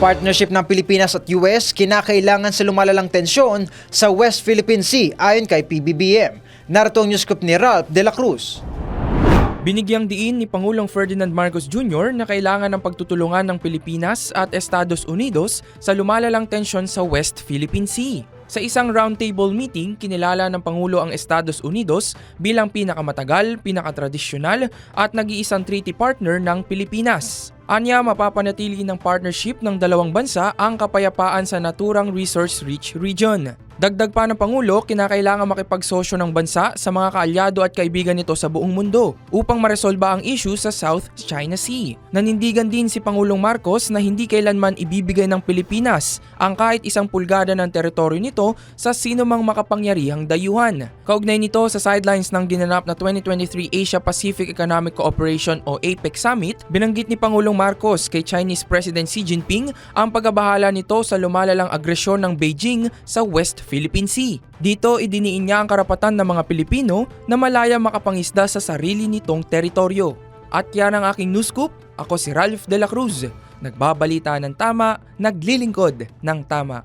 Partnership ng Pilipinas at US kinakailangan sa lumalalang tensyon sa West Philippine Sea ayon kay PBBM. Narito ang news scoop ni Ralph De La Cruz. Binigyang diin ni Pangulong Ferdinand Marcos Jr. na kailangan ng pagtutulungan ng Pilipinas at Estados Unidos sa lumalalang tensyon sa West Philippine Sea. Sa isang roundtable meeting, kinilala ng Pangulo ang Estados Unidos bilang pinakamatagal, pinakatradisyonal at nag-iisang treaty partner ng Pilipinas. Anya, mapapanatili ng partnership ng dalawang bansa ang kapayapaan sa naturang resource-rich region. Dagdag pa ng Pangulo, kinakailangan makipagsosyo ng bansa sa mga kaalyado at kaibigan nito sa buong mundo upang maresolba ang issue sa South China Sea. Nanindigan din si Pangulong Marcos na hindi kailanman ibibigay ng Pilipinas ang kahit isang pulgada ng teritoryo nito sa sinumang makapangyarihang dayuhan. Kaugnay nito sa sidelines ng ginanap na 2023 Asia-Pacific Economic Cooperation o APEC Summit, binanggit ni Pangulong Marcos kay Chinese President Xi Jinping ang pagbabahala nito sa lumalalang agresyon ng Beijing sa West Philippine Sea. Dito idiniin niya ang karapatan ng mga Pilipino na malaya makapangisda sa sarili nitong teritoryo. At yan ang aking news scoop. Ako si Ralph De La Cruz. Nagbabalita ng tama, naglilingkod ng tama.